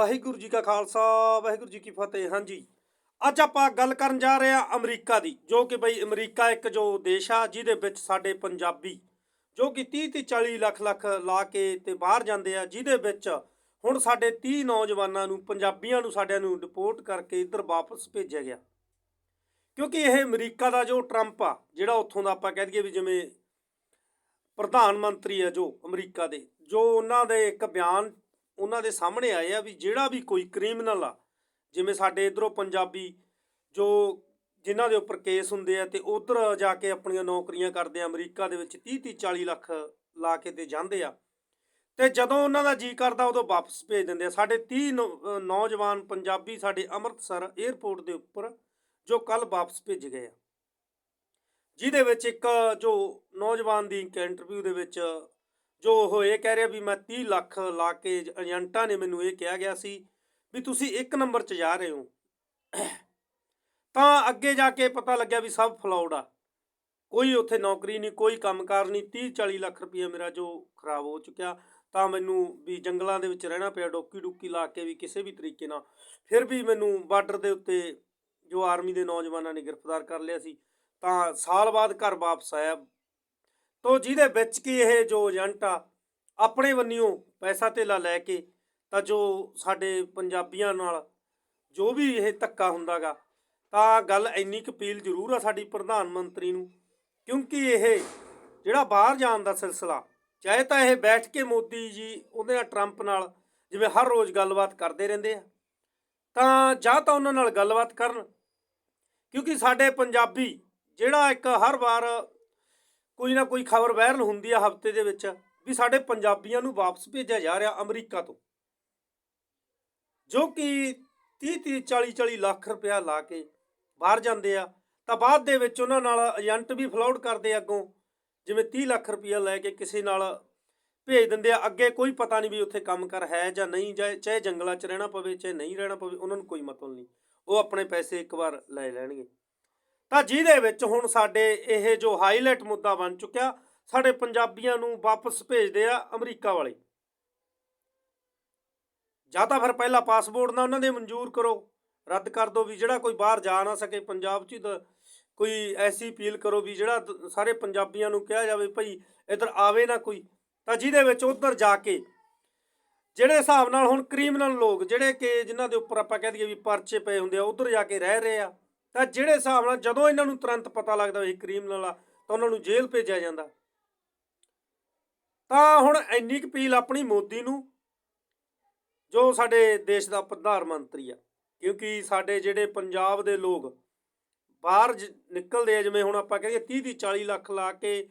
ਵਾਹਿਗੁਰੂ ਜੀ ਕਾ ਖਾਲਸਾ, ਵਾਹਿਗੁਰੂ ਜੀ ਕੀ ਫਤਿਹ। ਹਾਂਜੀ, ਅੱਜ ਆਪਾਂ ਗੱਲ ਕਰਨ ਜਾ ਰਹੇ ਹਾਂ ਅਮਰੀਕਾ ਦੀ, ਜੋ ਕਿ ਬਈ ਅਮਰੀਕਾ ਇੱਕ ਜੋ ਦੇਸ਼ ਆ, ਜਿਹਦੇ ਵਿੱਚ ਸਾਡੇ ਪੰਜਾਬੀ ਜੋ ਕਿ 30 ਤੇ 40 ਲੱਖ ਲੱਖ ਲਾ ਕੇ ਤੇ ਬਾਹਰ ਜਾਂਦੇ ਆ, ਜਿਹਦੇ ਵਿੱਚ ਹੁਣ ਸਾਡੇ 30 ਨੌਜਵਾਨਾਂ ਨੂੰ, ਪੰਜਾਬੀਆਂ ਨੂੰ, ਸਾਡਿਆਂ ਨੂੰ ਡਿਪੋਰਟ ਕਰਕੇ ਇੱਧਰ ਵਾਪਸ ਭੇਜਿਆ ਗਿਆ। ਕਿਉਂਕਿ ਇਹ ਅਮਰੀਕਾ ਦਾ ਜੋ ਟਰੰਪ ਆ, ਜਿਹੜਾ ਉੱਥੋਂ ਦਾ ਆਪਾਂ ਕਹਿ ਦਈਏ ਵੀ ਜਿਵੇਂ ਪ੍ਰਧਾਨ ਮੰਤਰੀ ਆ ਜੋ ਅਮਰੀਕਾ ਦੇ, ਜੋ ਉਹਨਾਂ ਦੇ ਇੱਕ ਬਿਆਨ ਉਹਨਾਂ ਦੇ ਸਾਹਮਣੇ ਆਏ ਆ ਵੀ ਜਿਹੜਾ ਵੀ ਕੋਈ ਕ੍ਰਿਮੀਨਲ ਆ, ਜਿਵੇਂ ਸਾਡੇ ਇਧਰੋਂ ਪੰਜਾਬੀ ਜੋ ਜਿਨ੍ਹਾਂ ਦੇ ਉੱਪਰ ਕੇਸ ਹੁੰਦੇ ਆ ਤੇ ਉਧਰ ਜਾ ਕੇ ਆਪਣੀਆਂ ਨੌਕਰੀਆਂ ਕਰਦੇ ਆ, ਅਮਰੀਕਾ ਦੇ ਵਿੱਚ 30 30 40 ਲੱਖ ਲਾ ਕੇ ਤੇ ਜਾਂਦੇ ਆ। ਤੇ ਜਦੋਂ ਉਹਨਾਂ ਦਾ ਜੀ ਕਰਦਾ, ਉਦੋਂ ਵਾਪਸ ਭੇਜ ਦਿੰਦੇ ਆ। ਸਾਡੇ 30 ਨੌ- ਨੌਜਵਾਨ ਪੰਜਾਬੀ ਸਾਡੇ ਅੰਮ੍ਰਿਤਸਰ 에ਅਰਪੋਰਟ ਦੇ ਉੱਪਰ ਜੋ ਕੱਲ ਵਾਪਸ ਭੇਜ ਗਏ ਆ। ਜਿਹਦੇ ਵਿੱਚ ਇੱਕ ਜੋ ਨੌਜਵਾਨ ਦੀ ਇੱਕ ਇੰਟਰਵਿਊ ਦੇ ਵਿੱਚ ਜੋ ਉਹ ਇਹ ਕਹਿ ਰਿਹਾ ਵੀ ਮੈਂ 30 ਲੱਖ ਲਾ ਕੇ ਏਜੰਟਾਂ ਨੇ ਮੈਨੂੰ ਇਹ ਕਿਹਾ ਗਿਆ ਸੀ ਵੀ ਤੁਸੀਂ ਇੱਕ ਨੰਬਰ 'ਚ ਜਾ ਰਹੇ ਹੋ। ਤਾਂ ਅੱਗੇ ਜਾ ਕੇ ਪਤਾ ਲੱਗਿਆ ਵੀ ਸਭ ਫਲਾਉਡ ਆ। ਕੋਈ ਉੱਥੇ ਨੌਕਰੀ ਨਹੀਂ, ਕੋਈ ਕੰਮਕਾਰ ਨਹੀਂ। 30 40 ਲੱਖ ਰੁਪਏ ਮੇਰਾ ਜੋ ਖਰਾਬ ਹੋ ਚੁੱਕਿਆ, ਤਾਂ ਮੈਨੂੰ ਵੀ ਜੰਗਲਾਂ ਦੇ ਵਿੱਚ ਰਹਿਣਾ ਪਿਆ, ਡੋਕੀ ਡੁੱਕੀ ਲਾ ਕੇ ਵੀ ਕਿਸੇ ਵੀ ਤਰੀਕੇ ਨਾਲ। ਫਿਰ ਵੀ ਮੈਨੂੰ ਬਾਰਡਰ ਦੇ ਉੱਤੇ ਜੋ ਆਰਮੀ ਦੇ ਨੌਜਵਾਨਾਂ ਨੇ ਗ੍ਰਿਫਤਾਰ ਕਰ ਲਿਆ ਸੀ, ਤਾਂ ਸਾਲ ਬਾਅਦ ਘਰ ਵਾਪਸ ਆਇਆ। ਤੋ ਜਿਹਦੇ ਵਿੱਚ ਕੀ ਇਹ ਜੋ ਏਜੰਟ ਆ, ਆਪਣੇ ਬੰਨਿਓ ਪੈਸਾ ਧੇਲਾ ਲੈ ਕੇ ਤਾਂ ਜੋ ਸਾਡੇ ਪੰਜਾਬੀਆਂ ਨਾਲ ਜੋ ਵੀ ਇਹ ਧੱਕਾ ਹੁੰਦਾਗਾ, ਤਾਂ ਗੱਲ ਇੰਨੀ ਕੁ ਅਪੀਲ ਜ਼ਰੂਰ ਆ ਸਾਡੀ ਪ੍ਰਧਾਨ ਮੰਤਰੀ ਨੂੰ, ਕਿਉਂਕਿ ਇਹ ਜਿਹੜਾ ਬਾਹਰ ਜਾਣ ਦਾ ਸਿਲਸਿਲਾ, ਚਾਹੇ ਤਾਂ ਇਹ ਬੈਠ ਕੇ ਮੋਦੀ ਜੀ ਉਹਦੇ ਨਾਲ ਟਰੰਪ ਨਾਲ ਜਿਵੇਂ ਹਰ ਰੋਜ਼ ਗੱਲਬਾਤ ਕਰਦੇ ਰਹਿੰਦੇ ਆ, ਤਾਂ ਜਾਂ ਤਾਂ ਉਹਨਾਂ ਨਾਲ ਗੱਲਬਾਤ ਕਰਨ, ਕਿਉਂਕਿ ਸਾਡੇ ਪੰਜਾਬੀ ਜਿਹੜਾ ਇੱਕ ਹਰ ਵਾਰ ਕੋਈ ਨਾ ਕੋਈ ਖਬਰ ਵਾਇਰਲ ਹੁੰਦੀ ਆ ਹਫ਼ਤੇ ਦੇ ਵਿੱਚ ਵੀ ਸਾਡੇ ਪੰਜਾਬੀਆਂ ਨੂੰ ਵਾਪਸ ਭੇਜਿਆ ਜਾ ਰਿਹਾ ਅਮਰੀਕਾ ਤੋਂ। ਜੋ ਕਿ 30 30 40 40 ਲੱਖ ਰੁਪਇਆ ਲਾ ਕੇ ਬਾਹਰ ਜਾਂਦੇ ਆ, ਤਾਂ ਬਾਅਦ ਦੇ ਵਿੱਚ ਉਹਨਾਂ ਨਾਲ ਏਜੰਟ ਵੀ ਫਲਾਉਡ ਕਰਦੇ ਅੱਗੋਂ, ਜਿਵੇਂ 30 ਲੱਖ ਰੁਪਇਆ ਲੈ ਕੇ ਕਿਸੇ ਨਾਲ ਭੇਜ ਦਿੰਦੇ ਆ। ਅੱਗੇ ਕੋਈ ਪਤਾ ਨਹੀਂ ਵੀ ਉੱਥੇ ਕੰਮ ਕਰ ਹੈ ਜਾਂ ਨਹੀਂ, ਜਾਂ ਚਾਹੇ ਜੰਗਲਾਂ 'ਚ ਰਹਿਣਾ ਪਵੇ, ਚਾਹੇ ਨਹੀਂ ਰਹਿਣਾ ਪਵੇ, ਉਹਨਾਂ ਨੂੰ ਕੋਈ ਮਤਲਬ ਨਹੀਂ। ਉਹ ਆਪਣੇ ਪੈਸੇ ਇੱਕ ਵਾਰ ਲੈ ਲੈਣਗੇ। ਤਾਂ ਜਿਹਦੇ ਵਿੱਚ ਹੁਣ ਸਾਡੇ ਇਹ ਜੋ ਹਾਈਲਾਈਟ ਮੁੱਦਾ ਬਣ ਚੁੱਕਿਆ, ਸਾਡੇ ਪੰਜਾਬੀਆਂ ਨੂੰ ਵਾਪਸ ਭੇਜਦੇ ਆ ਅਮਰੀਕਾ ਵਾਲੇ। ਜਾਂ ਤਾਂ ਫਿਰ ਪਹਿਲਾਂ ਪਾਸਪੋਰਟ ਨਾ ਉਹਨਾਂ ਦੇ ਮਨਜ਼ੂਰ ਕਰੋ। ਰੱਦ ਕਰ ਦਿਓ ਵੀ ਜਿਹੜਾ ਕੋਈ ਬਾਹਰ ਜਾ ਨਾ ਸਕੇ ਪੰਜਾਬ 'ਚ ਕੋਈ ਐਸੀ ਅਪੀਲ ਕਰੋ ਵੀ ਜਿਹੜਾ ਸਾਰੇ ਪੰਜਾਬੀਆਂ ਨੂੰ ਕਿਹਾ ਜਾਵੇ ਭਾਈ ਇੱਧਰ ਆਵੇ ਨਾ ਕੋਈ। ਤਾਂ ਜਿਹਦੇ ਵਿੱਚ ਉੱਧਰ ਜਾ ਕੇ ਜਿਹੜੇ ਹਿਸਾਬ ਨਾਲ ਹੁਣ ਕ੍ਰਿਮੀਨਲ ਲੋਕ, ਜਿਹੜੇ ਕਿ ਜਿਨ੍ਹਾਂ ਦੇ ਉੱਪਰ ਆਪਾਂ ਕਹਿ ਦਈਏ ਵੀ ਪਰਚੇ ਪਏ ਹੁੰਦੇ ਆ, ਉੱਧਰ ਜਾ ਕੇ ਰਹਿ ਰਹੇ ਆ। ਤਾਂ ਜਿਹੜੇ ਹਿਸਾਬ ਨਾਲ ਜਦੋਂ ਇਹਨਾਂ ਨੂੰ ਤੁਰੰਤ ਪਤਾ ਲੱਗਦਾ ਵੀ ਇਹ ਕ੍ਰਿਮੀਨਲ ਆ, ਤਾਂ ਉਹਨਾਂ ਨੂੰ ਜੇਲ੍ਹ ਭੇਜਿਆ ਜਾਂਦਾ। ਤਾਂ ਹੁਣ ਇੰਨੀ ਕੁ ਅਪੀਲ ਆਪਣੀ ਮੋਦੀ ਨੂੰ, ਜੋ ਸਾਡੇ ਦੇਸ਼ ਦਾ ਪ੍ਰਧਾਨ ਮੰਤਰੀ ਆ, ਕਿਉਂਕਿ ਸਾਡੇ ਜਿਹੜੇ ਪੰਜਾਬ ਦੇ ਲੋਕ ਬਾਹਰ ਜ- ਨਿਕਲਦੇ ਆ, ਜਿਵੇਂ ਹੁਣ ਆਪਾਂ ਕਹੀਏ 30 ਦੀ 40 ਲੱਖ ਲਾ ਕੇ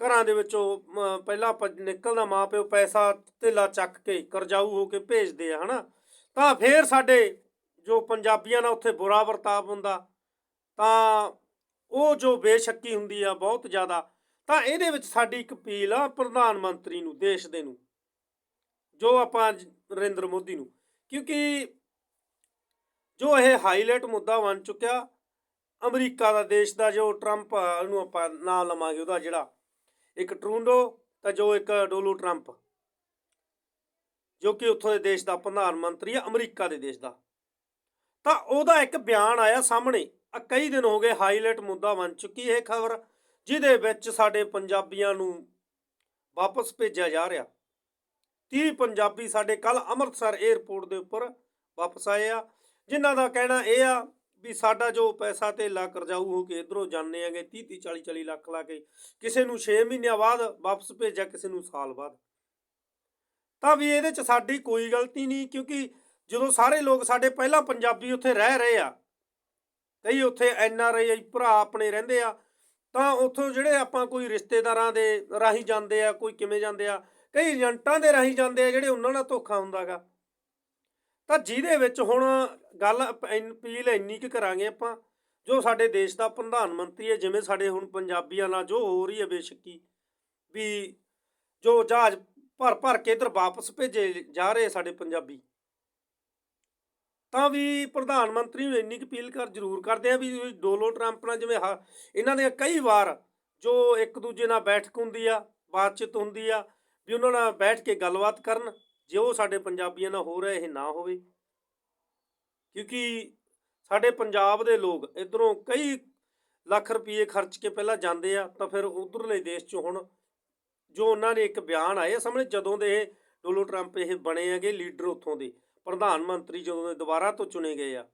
ਘਰਾਂ ਦੇ ਵਿੱਚੋਂ ਪਹਿਲਾਂ ਆਪਾਂ ਨਿਕਲਦਾ ਮਾਪਿਓ ਪੈਸਾ ਧੇਲਾ ਚੱਕ ਕੇ ਕਰਜ਼ਾਊ ਹੋ ਕੇ ਭੇਜਦੇ ਆ, ਹਨਾ? ਤਾਂ ਫੇਰ ਸਾਡੇ ਜੋ ਪੰਜਾਬੀਆਂ ਨਾਲ ਉੱਥੇ ਬੁਰਾ ਵਰਤਾਵ ਹੁੰਦਾ ਤਾਂ ਉਹ ਜੋ ਬੇਸ਼ੱਕੀ ਹੁੰਦੀ ਆ ਬਹੁਤ ਜ਼ਿਆਦਾ ਤਾਂ ਇਹਦੇ ਵਿੱਚ ਸਾਡੀ ਇੱਕ ਅਪੀਲ ਆ ਪ੍ਰਧਾਨ ਮੰਤਰੀ ਨੂੰ ਦੇਸ਼ ਦੇ ਨੂੰ ਜੋ ਆਪਾਂ ਨਰਿੰਦਰ ਮੋਦੀ ਨੂੰ ਕਿਉਂਕਿ ਜੋ ਇਹ ਹਾਈਲਾਈਟ ਮੁੱਦਾ ਬਣ ਚੁੱਕਿਆ ਅਮਰੀਕਾ ਦਾ ਦੇਸ਼ ਦਾ ਜੋ ਟਰੰਪ ਆ, ਉਹਨੂੰ ਆਪਾਂ ਨਾਂ ਲਵਾਂਗੇ ਉਹਦਾ ਜਿਹੜਾ ਇੱਕ ਟਰੂਡੋ ਤਾਂ ਜੋ ਇੱਕ ਡੋਲੂ ਟਰੰਪ ਜੋ ਕਿ ਉੱਥੋਂ ਦੇ ਦੇਸ਼ ਦਾ ਪ੍ਰਧਾਨ ਮੰਤਰੀ ਆ ਅਮਰੀਕਾ ਦੇ ਦੇਸ਼ ਦਾ ਤਾਂ ਉਹਦਾ ਇੱਕ ਬਿਆਨ ਆਇਆ ਸਾਹਮਣੇ ਕਈ ਦਿਨ ਹੋ ਗਏ ਹਾਈਲਾਈਟ ਮੁੱਦਾ ਬਣ ਚੁੱਕੀ ਇਹ ਖਬਰ, ਜਿਹਦੇ ਵਿੱਚ ਸਾਡੇ ਪੰਜਾਬੀਆਂ ਨੂੰ ਵਾਪਸ ਭੇਜਿਆ ਜਾ ਰਿਹਾ। 30 ਪੰਜਾਬੀ ਸਾਡੇ ਕੱਲ ਅੰਮ੍ਰਿਤਸਰ 에ਅਰਪੋਰਟ ਦੇ ਉੱਪਰ ਵਾਪਸ ਆਏ ਆ, ਜਿਨ੍ਹਾਂ ਦਾ ਕਹਿਣਾ ਇਹ ਆ ਵੀ ਸਾਡਾ ਜੋ ਪੈਸਾ ਤੇ ਲਾ ਕਰਜਾਊ ਹੋ ਕੇ ਇਧਰੋਂ ਜਾਂਦੇ ਆਗੇ 30 30 40 40 ਲੱਖ ਲਾ ਕੇ, ਕਿਸੇ ਨੂੰ 6 ਮਹੀਨਿਆਂ ਬਾਅਦ ਵਾਪਸ ਭੇਜਿਆ, ਕਿਸੇ ਨੂੰ ਸਾਲ ਬਾਅਦ। ਤਾਂ ਵੀ ਇਹਦੇ ਚ ਸਾਡੀ ਕੋਈ ਗਲਤੀ ਨਹੀਂ, ਕਿਉਂਕਿ ਜਦੋਂ ਸਾਰੇ ਲੋਕ ਸਾਡੇ ਪਹਿਲਾਂ ਪੰਜਾਬੀ ਉੱਥੇ ਰਹਿ ਰਹੇ ਆ ਕਈ ਉੱਥੇ ਐਨ ਆਰ ਆਈ ਭਰਾ ਆਪਣੇ ਰਹਿੰਦੇ ਆ। ਤਾਂ ਉੱਥੋਂ ਜਿਹੜੇ ਆਪਾਂ ਕੋਈ ਰਿਸ਼ਤੇਦਾਰਾਂ ਦੇ ਰਾਹੀਂ ਜਾਂਦੇ ਆ, ਕੋਈ ਕਿਵੇਂ ਜਾਂਦੇ ਆ, ਕਈ ਏਜੰਟਾਂ ਦੇ ਰਾਹੀਂ ਜਾਂਦੇ ਆ ਜਿਹੜੇ ਉਹਨਾਂ ਨਾਲ ਧੋਖਾ ਹੁੰਦਾਗਾ। ਤਾਂ ਜਿਹਦੇ ਵਿੱਚ ਹੁਣ ਗੱਲ ਅਪੀਲ ਇੰਨੀ ਕੁ ਕਰਾਂਗੇ ਆਪਾਂ, ਜੋ ਸਾਡੇ ਦੇਸ਼ ਦਾ ਪ੍ਰਧਾਨ ਮੰਤਰੀ ਹੈ, ਜਿਵੇਂ ਸਾਡੇ ਹੁਣ ਪੰਜਾਬੀਆਂ ਨਾਲ ਜੋ ਹੋ ਰਹੀ ਹੈ ਬੇਸ਼ੱਕੀ, ਵੀ ਜੋ ਜਹਾਜ਼ ਭਰ ਭਰ ਕੇ ਇਧਰ ਵਾਪਸ ਭੇਜੇ ਜਾ ਰਹੇ ਸਾਡੇ ਪੰਜਾਬੀ। ਤਾਂ ਵੀ ਪ੍ਰਧਾਨ ਮੰਤਰੀ ਨੂੰ ਇੰਨੀ ਕੁ ਅਪੀਲ ਕਰ ਜ਼ਰੂਰ ਕਰਦੇ ਆ ਵੀ ਡੋਨਲਡ ਟਰੰਪ ਨਾਲ ਜਿਵੇਂ ਹ- ਇਹਨਾਂ ਦੇ ਕਈ ਵਾਰ ਜੋ ਇੱਕ ਦੂਜੇ ਨਾਲ ਬੈਠਕ ਹੁੰਦੀ ਆ, ਬਾਤਚੀਤ ਹੁੰਦੀ ਆ, ਵੀ ਉਹਨਾਂ ਨਾਲ ਬੈਠ ਕੇ ਗੱਲਬਾਤ ਕਰਨ, ਜੇ ਉਹ ਸਾਡੇ ਪੰਜਾਬੀਆਂ ਨਾਲ ਹੋ ਰਿਹਾ ਇਹ ਨਾ ਹੋਵੇ। ਕਿਉਂਕਿ ਸਾਡੇ ਪੰਜਾਬ ਦੇ ਲੋਕ ਇਧਰੋਂ ਕਈ ਲੱਖ ਰੁਪਏ ਖਰਚ ਕੇ ਪਹਿਲਾਂ ਜਾਂਦੇ ਆ, ਤਾਂ ਫਿਰ ਉਧਰਲੇ ਦੇਸ਼ 'ਚ ਹੁਣ ਜੋ ਉਹਨਾਂ ਨੇ ਇੱਕ ਬਿਆਨ ਆਏ ਸਾਹਮਣੇ, ਜਦੋਂ ਦੇ ਇਹ ਡੋਨਲਡ ਟਰੰਪ ਇਹ ਬਣੇ ਹੈਗੇ ਲੀਡਰ ਉੱਥੋਂ ਦੇ। ਪ੍ਰਧਾਨ ਮੰਤਰੀ ਜਦੋਂ ਦੇ ਦੁਬਾਰਾ ਤੋਂ ਚੁਣੇ ਗਏ ਆ।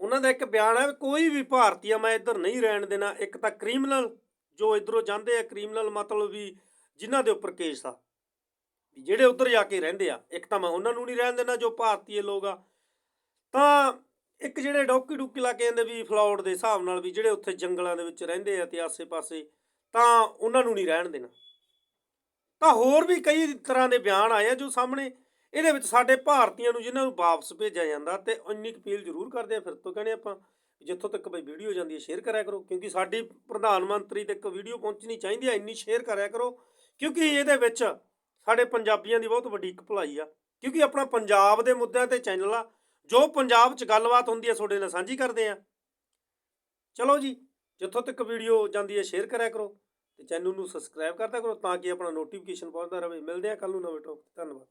ਉਹਨਾਂ ਦਾ ਇੱਕ ਬਿਆਨ ਹੈ ਵੀ ਕੋਈ ਵੀ ਭਾਰਤੀ ਆ, ਮੈਂ ਇੱਧਰ ਨਹੀਂ ਰਹਿਣ ਦੇਣਾ। ਇੱਕ ਤਾਂ ਕ੍ਰਿਮੀਨਲ, ਜੋ ਇਧਰੋਂ ਜਾਂਦੇ ਆ, ਕ੍ਰਿਮੀਨਲ ਮਤਲਬ ਵੀ ਜਿਨ੍ਹਾਂ ਦੇ ਉੱਪਰ ਕੇਸ ਆ। ਵੀ ਜਿਹੜੇ ਉੱਧਰ ਜਾ ਕੇ ਰਹਿੰਦੇ ਆ, ਇੱਕ ਤਾਂ ਮੈਂ ਉਹਨਾਂ ਨੂੰ ਨਹੀਂ ਰਹਿਣ ਦੇਣਾ ਜੋ ਭਾਰਤੀ ਲੋਕ ਆ। ਤਾਂ ਇੱਕ ਜਿਹੜੇ ਡੌਕੀ ਡੁੱਕੀ ਲਾ ਕੇ ਜਾਂਦੇ ਵੀ ਫਲੌਡ ਦੇ ਹਿਸਾਬ ਨਾਲ ਵੀ ਜਿਹੜੇ ਉੱਥੇ ਜੰਗਲਾਂ ਦੇ ਵਿੱਚ ਰਹਿੰਦੇ ਆ ਤੇ ਆਸੇ-ਪਾਸੇ, ਤਾਂ ਉਹਨਾਂ ਨੂੰ ਨਹੀਂ ਰਹਿਣ ਦੇਣਾ। ਤਾਂ ਹੋਰ ਵੀ ਕਈ ਤਰ੍ਹਾਂ ਦੇ ਬਿਆਨ ਆਏ ਆ ਜੋ ਸਾਹਮਣੇ ਇਹਦੇ ਵਿੱਚ ਸਾਡੇ ਭਾਰਤੀਆਂ ਨੂੰ ਜਿਨ੍ਹਾਂ ਨੂੰ ਵਾਪਸ ਭੇਜਿਆ ਜਾਂਦਾ ਤੇ ਇੰਨੀ ਕੁ ਅਪੀਲ ਜ਼ਰੂਰ ਕਰਦੇ ਆ, ਫਿਰ ਤੋਂ ਕਹਿੰਦੇ ਆਪਾਂ ਜਿੱਥੋਂ ਤੱਕ ਬਈ ਵੀਡੀਓ ਜਾਂਦੀ ਹੈ ਸ਼ੇਅਰ ਕਰਿਆ ਕਰੋ, ਕਿਉਂਕਿ ਸਾਡੀ ਪ੍ਰਧਾਨ ਮੰਤਰੀ ਤੱਕ ਵੀਡੀਓ ਪਹੁੰਚਣੀ ਚਾਹੀਦੀ ਹੈ ਇੰਨੀ ਸ਼ੇਅਰ ਕਰਿਆ ਕਰੋ, ਕਿਉਂਕਿ ਇਹਦੇ ਵਿੱਚ ਸਾਡੇ ਪੰਜਾਬੀਆਂ ਦੀ ਬਹੁਤ ਵੱਡੀ ਇੱਕ ਭਲਾਈ ਆ, ਕਿਉਂਕਿ ਆਪਣਾ ਪੰਜਾਬ ਦੇ ਮੁੱਦਿਆਂ ਤੇ ਚੈਨਲ ਆ, ਜੋ ਪੰਜਾਬ 'ਚ ਗੱਲਬਾਤ ਹੁੰਦੀ ਹੈ ਤੁਹਾਡੇ ਨਾਲ ਸਾਂਝੀ ਕਰਦੇ ਆ। ਚਲੋ ਜੀ, ਜਿੱਥੋਂ ਤੱਕ ਵੀਡੀਓ ਜਾਂਦੀ ਹੈ ਸ਼ੇਅਰ ਕਰਿਆ ਕਰੋ ਤੇ ਚੈਨਲ ਨੂੰ ਸਬਸਕ੍ਰਾਈਬ ਕਰਦਾ ਕਰੋ ਤਾਂ ਕਿ ਆਪਣਾ ਨੋਟੀਫਿਕੇਸ਼ਨ ਪਹੁੰਚਦਾ ਰਹੇ। ਮਿਲਦੇ ਆ ਕੱਲ ਨੂੰ ਨਵੇਂ ਟੌਪਿਕ ਧੰਨਵਾਦ।